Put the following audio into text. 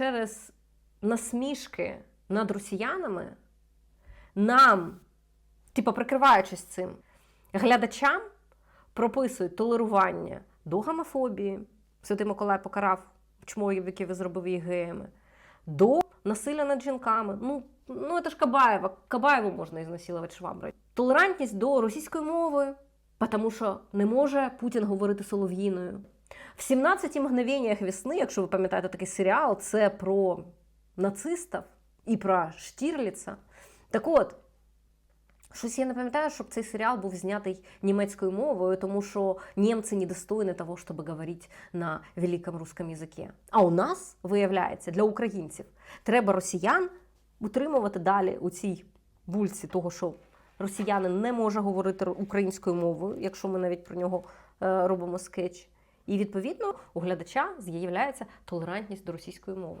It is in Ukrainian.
через насмішки над росіянами нам, типу, прикриваючись цим, глядачам прописують толерування до гомофобії. Святий Миколай покарав чмовіків і зробив їх геями, до насилля над жінками. Ну, ну це ж Кабаєва. Кабаєву можна ізнасилувати шваброю. Толерантність до російської мови, тому що не може Путін говорити солов'їною. В 17 мгновеннях весни, якщо ви пам'ятаєте такий серіал, це про нацистів і про Штірліца. Так от, щось я не пам'ятаю, щоб цей серіал був знятий німецькою мовою, тому що німці недостойні того, щоб говорити на великому русском язикі. А у нас, виявляється, для українців треба росіян утримувати далі у цій бульці того, що росіянин не може говорити українською мовою, якщо ми навіть про нього е, робимо скетч. І відповідно у глядача з'являється толерантність до російської мови.